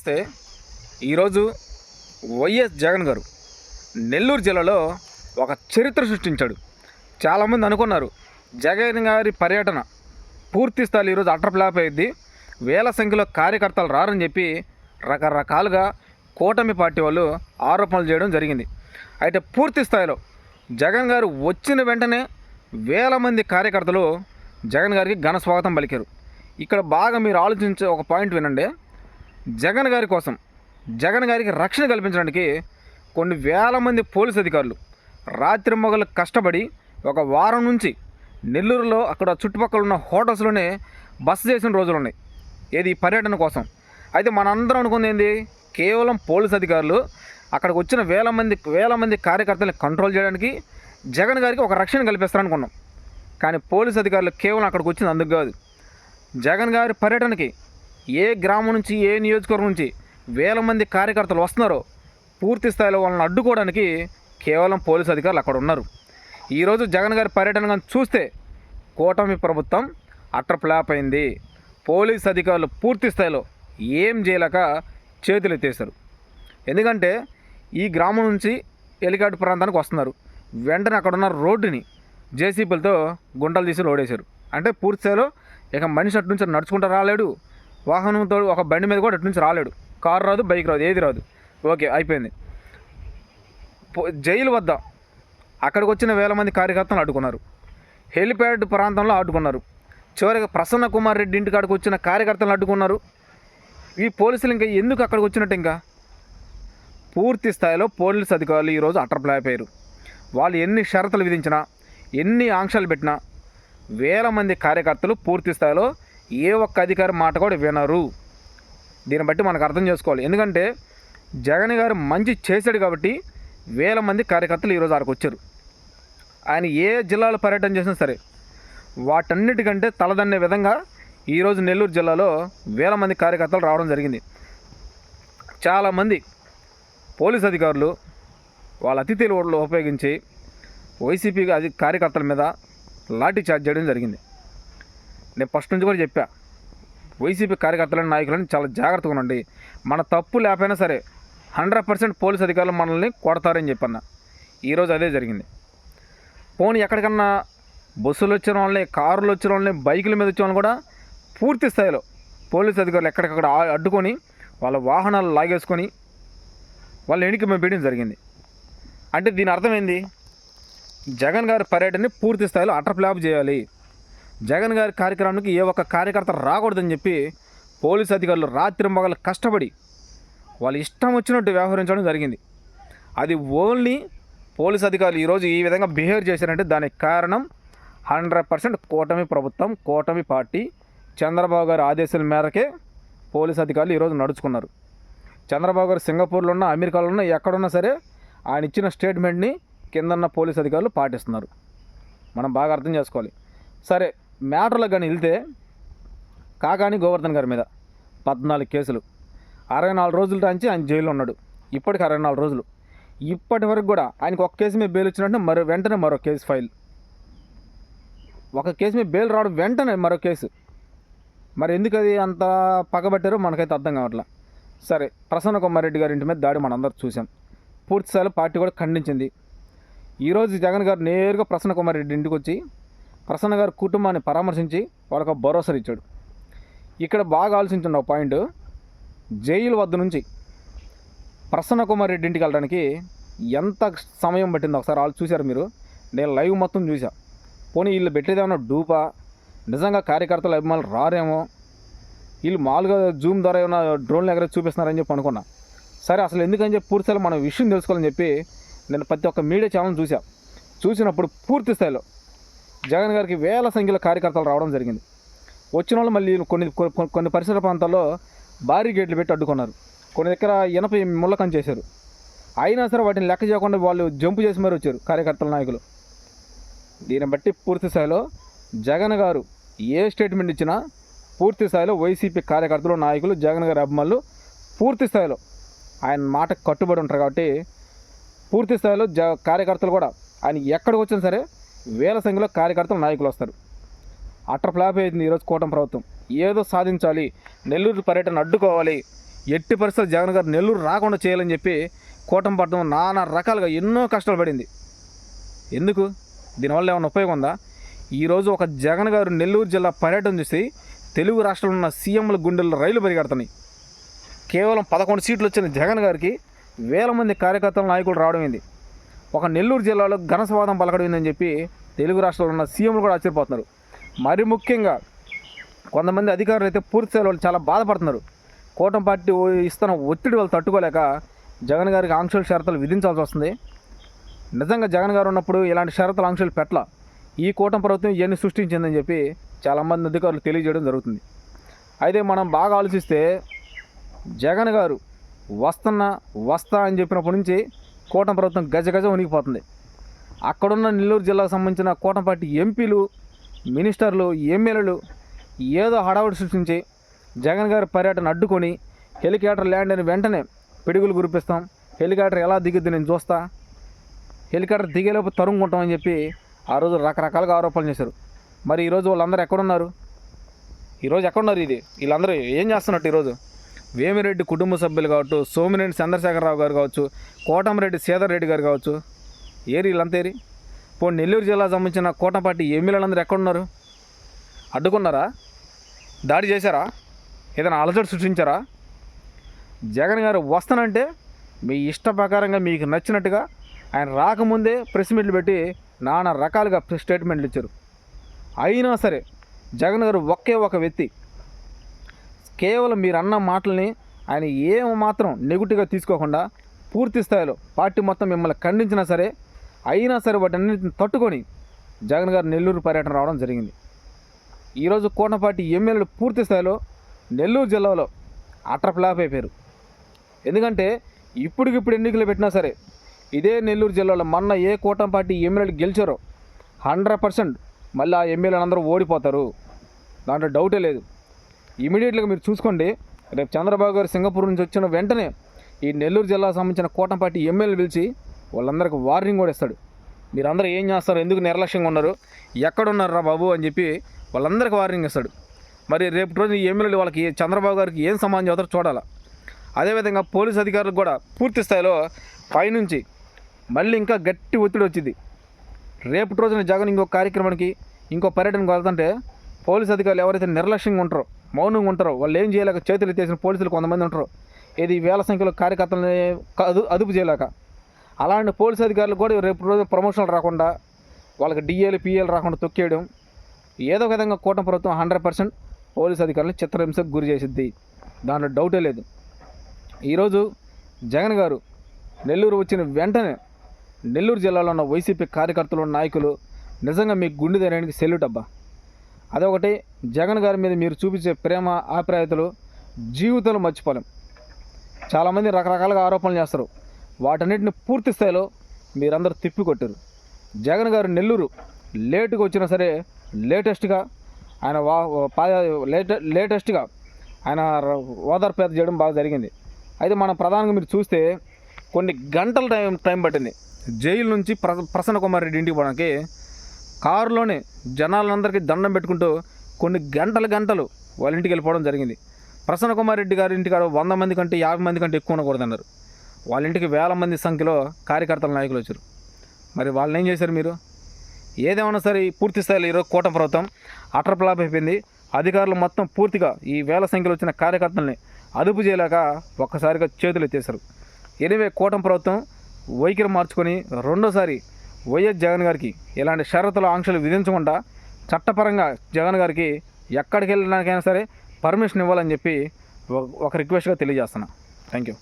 నమస్తే ఈరోజు వైఎస్ జగన్ గారు నెల్లూరు జిల్లాలో ఒక చరిత్ర సృష్టించాడు. చాలామంది అనుకున్నారు జగన్ గారి పర్యటన పూర్తి స్థాయి ఈరోజు అటర్ ఫ్లాప్ అయింది వేల సంఖ్యలో కార్యకర్తలు రారని చెప్పి రకరకాలుగా కూటమి పార్టీ వాళ్ళు ఆరోపణలు చేయడం జరిగింది. అయితే పూర్తి స్థాయిలో జగన్ గారు వచ్చిన వెంటనే వేల మంది కార్యకర్తలు జగన్ గారికి ఘన స్వాగతం పలికారు. ఇక్కడ బాగా మీరు ఆలోచించే ఒక పాయింట్ వినండి. జగన్ గారి కోసం జగన్ గారికి రక్షణ కల్పించడానికి కొన్ని వేల మంది పోలీస్ అధికారులు రాత్రి మొగలు కష్టపడి ఒక వారం నుంచి నెల్లూరులో అక్కడ చుట్టుపక్కల ఉన్న హోటల్స్లోనే బస చేసిన రోజులు ఉన్నాయి. ఏది పర్యటన కోసం? అయితే మనందరం అనుకుంది ఏంది? కేవలం పోలీస్ అధికారులు అక్కడికి వచ్చిన వేల మంది వేల మంది కార్యకర్తలను కంట్రోల్ చేయడానికి జగన్ గారికి ఒక రక్షణ కల్పిస్తారనుకున్నాం కానీ పోలీస్ అధికారులు కేవలం అక్కడికి వచ్చింది అందుకు కాదు. జగన్ గారి పర్యటనకి ఏ గ్రామం నుంచి ఏ నియోజకవర్గం నుంచి వేల మంది కార్యకర్తలు వస్తున్నారో పూర్తి స్థాయిలో వాళ్ళని అడ్డుకోవడానికి కేవలం పోలీస్ అధికారులు అక్కడ ఉన్నారు. ఈరోజు జగన్ గారి పర్యటన చూస్తే కూటమి ప్రభుత్వం అట్ర ఫ్లాప్ అయింది. పోలీస్ అధికారులు పూర్తి స్థాయిలో ఏం చేయలేక చేతులు ఎత్తేశారు. ఎందుకంటే ఈ గ్రామం నుంచి ఎలికాటు ప్రాంతానికి వస్తున్నారు. వెంటనే అక్కడ ఉన్న రోడ్డుని జేసీబీలతో గుంటలు తీసి లోడేశారు. అంటే పూర్తి స్థాయిలో ఇక మనిషి అటు నుంచి నడుచుకుంటూ రాలేడు. వాహనంతో ఒక బండి మీద కూడా అటు నుంచి రాలేడు. కారు రాదు బైక్ రాదు ఏది రాదు. ఓకే అయిపోయింది. పో- జైలు వద్ద అక్కడికి వచ్చిన వేల మంది కార్యకర్తలు అడ్డుకున్నారు హెలిప్యాడ్ ప్రాంతంలో అడ్డుకున్నారు చివరికి ప్రసన్న కుమార్ రెడ్డి ఇంటికాడికి వచ్చిన కార్యకర్తలను అడ్డుకున్నారు ఈ పోలీసులు ఇంకా ఎందుకు అక్కడికి వచ్చినట్టు ఇంకా? పూర్తి స్థాయిలో పోలీస్ అధికారులు ఈరోజు అయ్యారు వాళ్ళు ఎన్ని షరతులు విధించినా ఎన్ని ఆంక్షలు పెట్టినా వేల మంది కార్యకర్తలు పూర్తి స్థాయిలో ఏ ఒక్క అధికారి మాట కూడా వినరు. దీన్ని బట్టి మనకు అర్థం చేసుకోవాలి. ఎందుకంటే జగన్ గారు మంచి చేశాడు కాబట్టి వేల మంది కార్యకర్తలు ఈరోజు ఆడకు వచ్చారు. ఆయన ఏ జిల్లాలో పర్యటన చేసినా సరే వాటన్నిటికంటే తలదన్నే విధంగా ఈరోజు నెల్లూరు జిల్లాలో వేల మంది కార్యకర్తలు రావడం జరిగింది. చాలామంది పోలీస్ అధికారులు వాళ్ళ అతిథులు ఉపయోగించి వైసీపీ అధి కార్యకర్తల మీద లాఠీ చార్జ్ చేయడం జరిగింది. నేను ఫస్ట్ నుంచి కూడా చెప్పా. వైసీపీ కార్యకర్తలను నాయకులను చాలా జాగ్రత్తగా ఉండండి. మన తప్పు లేకపోయినా సరే హండ్రెడ్ పర్సెంట్ పోలీస్ అధికారులు మనల్ని కొడతారని చెప్పన్న. ఈరోజు అదే జరిగింది. పోనీ ఎక్కడికన్నా బస్సులు వచ్చిన వాళ్ళని కారులు వచ్చిన వాళ్ళని బైకుల మీద వచ్చిన వాళ్ళని కూడా పూర్తి స్థాయిలో పోలీస్ అధికారులు ఎక్కడికక్కడ అడ్డుకొని వాళ్ళ వాహనాలు లాగేసుకొని వాళ్ళ ఎన్నిక మేము పెట్టడం జరిగింది. అంటే దీని అర్థం ఏంది? జగన్ గారి పర్యటనని పూర్తి స్థాయిలో అటర్ ఫ్లాప్ చేయాలి. జగన్ గారి కార్యక్రమానికి ఏ ఒక్క కార్యకర్త రాకూడదని చెప్పి పోలీస్ అధికారులు రాత్రి మగలు కష్టపడి వాళ్ళు ఇష్టం వచ్చినట్టు వ్యవహరించడం జరిగింది. అది ఓన్లీ పోలీస్ అధికారులు ఈరోజు ఈ విధంగా బిహేవ్ చేశారంటే దానికి కారణం హండ్రెడ్ పర్సెంట్ కూటమి ప్రభుత్వం కూటమి పార్టీ. చంద్రబాబు గారి ఆదేశాల మేరకే పోలీస్ అధికారులు ఈరోజు నడుచుకున్నారు. చంద్రబాబు గారు సింగపూర్లో ఉన్న అమెరికాలో ఉన్న ఎక్కడున్నా సరే ఆయన ఇచ్చిన స్టేట్మెంట్ని కిందన్న పోలీస్ అధికారులు పాటిస్తున్నారు. మనం బాగా అర్థం చేసుకోవాలి. సరే మ్యాటర్లో కానీ వెళ్తే కాకాని గోవర్ధన్ గారి మీద పద్నాలుగు కేసులు. అరవై నాలుగు రోజుల నుంచి ఆయన జైల్లో ఉన్నాడు. ఇప్పటికి అరవై నాలుగు రోజులు. ఇప్పటి వరకు కూడా ఆయనకు ఒక కేసు మీద బెయిల్ వచ్చినట్టు మరో వెంటనే మరో కేసు ఫైల్. ఒక కేసు మీద బెయిల్ రావడం వెంటనే మరో కేసు. మరి ఎందుకు అది అంత పగబట్టారో మనకైతే అర్థం కావట్లా. సరే ప్రసన్న కుమార్ రెడ్డి గారి ఇంటి మీద దాడి మనందరూ చూసాం పూర్తిస్థాయిలో పార్టీ కూడా ఖండించింది. ఈరోజు జగన్ గారు నేరుగా ప్రసన్న కుమార్ రెడ్డి ఇంటికి వచ్చి ప్రసన్న గారి కుటుంబాన్ని పరామర్శించి వాళ్ళకు భరోసా ఇచ్చాడు. ఇక్కడ బాగా ఆలోచించండి ఒక పాయింట్ జైలు వద్ద నుంచి ప్రసన్న కుమార్ రెడ్డి ఇంటికి వెళ్ళడానికి ఎంత సమయం పట్టిందో ఒకసారి వాళ్ళు చూశారు మీరు? నేను లైవ్ మొత్తం చూసా పోనీ వీళ్ళు పెట్టేదేమన్నా డూపా? నిజంగా కార్యకర్తలు అభిమానులు రారేమో? వీళ్ళు మామూలుగా జూమ్ ద్వారా ఏమైనా డ్రోన్లు ఎగర చూపిస్తున్నారని చెప్పి అనుకున్నా. సరే అసలు ఎందుకని చెప్పి పూర్తి స్థాయిలో మనం విషయం తెలుసుకోవాలని చెప్పి నేను ప్రతి ఒక్క మీడియా ఛానల్ చూసా చూసినప్పుడు పూర్తి స్థాయిలో జగన్ గారికి వేల సంఖ్యలో కార్యకర్తలు రావడం జరిగింది. వచ్చిన వాళ్ళు మళ్ళీ కొన్ని కొన్ని- కొన్ని పరిసర ప్రాంతాల్లో భారీ గేట్లు పెట్టి అడ్డుకున్నారు. కొన్ని దగ్గర ఇనప ముళ్ళకం చేశారు. అయినా సరే వాటిని లెక్క చేయకుండా వాళ్ళు జంపు చేసి మరీ వచ్చారు కార్యకర్తల నాయకులు. దీన్ని బట్టి పూర్తి స్థాయిలో జగన్ గారు ఏ స్టేట్మెంట్ ఇచ్చినా పూర్తి స్థాయిలో వైసీపీ కార్యకర్తలు నాయకులు జగన్ గారి అభిమానులు పూర్తి స్థాయిలో ఆయన మాట కట్టుబడి ఉంటారు కాబట్టి పూర్తి స్థాయిలో జ కార్యకర్తలు కూడా ఆయన ఎక్కడికి వచ్చినా సరే వేల సంఖ్యలో కార్యకర్తలు నాయకులు వస్తారు. అట్ర ఫ్లాప్ అయింది ఈరోజు కూటమి ప్రభుత్వం. ఏదో సాధించాలి నెల్లూరు పర్యటన అడ్డుకోవాలి ఎట్టి పరిస్థితులు జగన్ గారు నెల్లూరు రాకుండా చేయాలని చెప్పి కూటంపట్నం నానా రకాలుగా ఎన్నో కష్టాలు పడింది. ఎందుకు? దీనివల్ల ఏమైనా ఉపయోగం ఉందా? ఈరోజు ఒక జగన్ గారు నెల్లూరు జిల్లా పర్యటన చూసి తెలుగు రాష్ట్రంలో ఉన్న సీఎంల గుండెల్లో రైలు పరిగెడుతున్నాయి. కేవలం పదకొండు సీట్లు వచ్చిన జగన్ గారికి వేల మంది కార్యకర్తల నాయకులు రావడం ఏంది? ఒక నెల్లూరు జిల్లాలో ఘనస్వాదం పలకడం ఏందని చెప్పి తెలుగు రాష్ట్రాల్లో ఉన్న సీఎంలు కూడా ఆశ్చర్యపోతున్నారు. మరి ముఖ్యంగా కొంతమంది అధికారులు అయితే పూర్తి వాళ్ళు చాలా బాధపడుతున్నారు. కూటమి పార్టీ ఓ- ఇస్తున్న ఒత్తిడి వాళ్ళు తట్టుకోలేక జగన్ గారికి ఆంక్షలు షరతులు విధించాల్సి వస్తుంది. నిజంగా జగన్ గారు ఉన్నప్పుడు ఇలాంటి షరతులు ఆంక్షలు పెట్టల. ఈ కూటమి ప్రభుత్వం ఇవన్నీ సృష్టించిందని చెప్పి చాలామంది అధికారులు తెలియజేయడం జరుగుతుంది. అయితే మనం బాగా ఆలోచిస్తే జగన్ గారు వస్తున్నా వస్తా అని చెప్పినప్పటి నుంచి కూటమి ప్రభుత్వం గజ గజ ఉనికిపోతుంది అక్కడున్న నెల్లూరు జిల్లాకు సంబంధించిన కూటమి పార్టీ ఎంపీలు మినిస్టర్లు ఎమ్మెల్యేలు ఏదో హడావుడి సృష్టించి జగన్ గారి పర్యటన అడ్డుకొని హెలికాప్టర్ ల్యాండ్ అని వెంటనే పిడుగులు గురిపిస్తాం. హెలికాప్టర్ ఎలా దిగుద్ది నేను చూస్తా. హెలికాప్టర్ దిగేలోపు తరుముకుంటామని చెప్పి ఆ రోజు రకరకాలుగా ఆరోపణలు చేశారు. మరి ఈరోజు వాళ్ళందరూ ఎక్కడున్నారు? ఈరోజు ఎక్కడున్నారు ఇది? వీళ్ళందరూ ఏం చేస్తున్నట్టు ఈరోజు వేమిరెడ్డి కుటుంబ సభ్యులు కావచ్చు సోమిరెడ్డి చంద్రశేఖరరావు గారు కావచ్చు కోటమిరెడ్డి సీతారెడ్డి రెడ్డి గారు కావచ్చు. ఏరి వీళ్ళంతా పోనీ నెల్లూరు జిల్లాకు సంబంధించిన కోటపాటి ఎమ్మెల్యేలందరూ ఎక్కడున్నారు? అడ్డుకున్నారా? దాడి చేశారా? ఏదైనా అలజడి సృష్టించారా? జగన్ గారు వస్తానంటే మీ ఇష్ట ప్రకారంగా మీకు నచ్చినట్టుగా ఆయన రాకముందే ప్రెస్ మీట్లు పెట్టి నానా రకాలుగా స్టేట్మెంట్లు ఇచ్చారు. అయినా సరే జగన్ గారు ఒకే ఒక వ్యక్తి. కేవలం మీరు అన్న మాటల్ని ఆయన ఏం మాత్రం నెగిటివ్గా తీసుకోకుండా పూర్తి స్థాయిలో పార్టీ మొత్తం మిమ్మల్ని ఖండించినా సరే అయినా సరే వాటన్నిటిని తట్టుకొని జగన్ గారు నెల్లూరు పర్యటన రావడం జరిగింది. ఈరోజు కోటపాటి ఎమ్మెల్యేలు పూర్తి స్థాయిలో నెల్లూరు జిల్లాలో అట్ర ఫ్లాప్ అయిపోయారు. ఎందుకంటే ఇప్పటికిప్పుడు ఎన్నికలు పెట్టినా సరే ఇదే నెల్లూరు జిల్లాలో మొన్న ఏ కూటమి పార్టీ ఎమ్మెల్యేలు గెలిచారో హండ్రెడ్ పర్సెంట్ మళ్ళీ ఆ ఎమ్మెల్యేలు అందరూ ఓడిపోతారు. దాంట్లో డౌటే లేదు. ఇమీడియట్గా మీరు చూసుకోండి. రేపు చంద్రబాబు గారు సింగపూర్ నుంచి వచ్చిన వెంటనే ఈ నెల్లూరు జిల్లాకు సంబంధించిన కోటంపాటి ఎమ్మెల్యే పిలిచి వాళ్ళందరికీ వార్నింగ్ కూడా ఇస్తాడు. మీరందరూ ఏం చేస్తారు? ఎందుకు నిర్లక్ష్యంగా ఉన్నారు? ఎక్కడున్నారా బాబు? అని చెప్పి వాళ్ళందరికీ వార్నింగ్ ఇస్తాడు. మరి రేపు రోజు ఈ ఎమ్మెల్యేలు వాళ్ళకి చంద్రబాబు గారికి ఏం సమాధానం చెబుతారో చూడాలి? అదేవిధంగా పోలీస్ అధికారులకు కూడా పూర్తి స్థాయిలో పైనుంచి మళ్ళీ ఇంకా గట్టి ఒత్తిడి వచ్చింది. రేపు రోజున జగన్ ఇంకో కార్యక్రమానికి ఇంకో పర్యటనకు వెళ్తుంటే పోలీస్ అధికారులు ఎవరైతే నిర్లక్ష్యంగా ఉంటారో మౌనంగా ఉంటారు. వాళ్ళు ఏం చేయలేక చేతులు ఎత్తేసిన పోలీసులు కొంతమంది ఉంటారు. ఇది వేల సంఖ్యలో కార్యకర్తలని అదు అదుపు చేయలేక. అలాంటి పోలీస్ అధికారులు కూడా రేపు రోజు ప్రమోషన్లు రాకుండా వాళ్ళకి డిఏలు పిఏలు రాకుండా తొక్కేయడం ఏదో ఒక విధంగా కూటమి ప్రభుత్వం హండ్రెడ్ పర్సెంట్ పోలీస్ అధికారులను చిత్రహింసకు గురి చేసిద్ది. దాంట్లో డౌటే లేదు. ఈరోజు జగన్ గారు నెల్లూరు వచ్చిన వెంటనే నెల్లూరు జిల్లాలో ఉన్న వైసీపీ కార్యకర్తలు నాయకులు నిజంగా మీ గుండె ధైర్యానికి సెల్యూట్ అబ్బా. అదొకటి. జగన్ గారి మీద మీరు చూపించే ప్రేమ ఆప్యాయతలు జీవితంలో మర్చిపోలేం. చాలామంది రకరకాలుగా ఆరోపణలు చేస్తారు. వాటన్నిటిని పూర్తి స్థాయిలో మీరందరూ తిప్పికొట్టారు జగన్ గారు నెల్లూరు లేటుగా వచ్చినా సరే లేటెస్ట్గా ఆయన వా లేట లేటెస్ట్గా ఆయన ఓదార్పేత చేయడం బాగా జరిగింది. అయితే మనం ప్రధానంగా మీరు చూస్తే కొన్ని గంటల టైం టైం పట్టింది. జైలు నుంచి ప్ర ప్రసన్న కుమార్ రెడ్డి ఇంటికి పోవడానికి కారులోనే జనాలందరికీ దండం పెట్టుకుంటూ కొన్ని గంటల గంటలు వాళ్ళ ఇంటికి వెళ్ళిపోవడం జరిగింది. ప్రసన్న కుమార్ రెడ్డి గారి ఇంటికాడ వంద మంది కంటే యాభై మంది కంటే ఎక్కువ ఉండకూడదన్నారు. వాళ్ళ ఇంటికి వేల మంది సంఖ్యలో కార్యకర్తల నాయకులు వచ్చారు. మరి వాళ్ళని ఏం చేశారు మీరు? ఏదేమన్నా సరే ఈ పూర్తి స్థాయిలో ఈరోజు కూటమి ప్రభుత్వం అటర్ అయిపోయింది. అధికారులు మొత్తం పూర్తిగా ఈ వేల సంఖ్యలో వచ్చిన కార్యకర్తల్ని అదుపు చేయలేక ఒక్కసారిగా చేతులు ఎత్తేశారు. ఎనివే కూటమి ప్రభుత్వం వైఖరి మార్చుకొని రెండోసారి వైఎస్ జగన్ గారికి ఇలాంటి షరతులు ఆంక్షలు విధించకుండా చట్టపరంగా జగన్ గారికి ఎక్కడికి వెళ్ళడానికైనా సరే పర్మిషన్ ఇవ్వాలని చెప్పి ఒక- ఒక రిక్వెస్ట్గా తెలియజేస్తున్నా. Thank you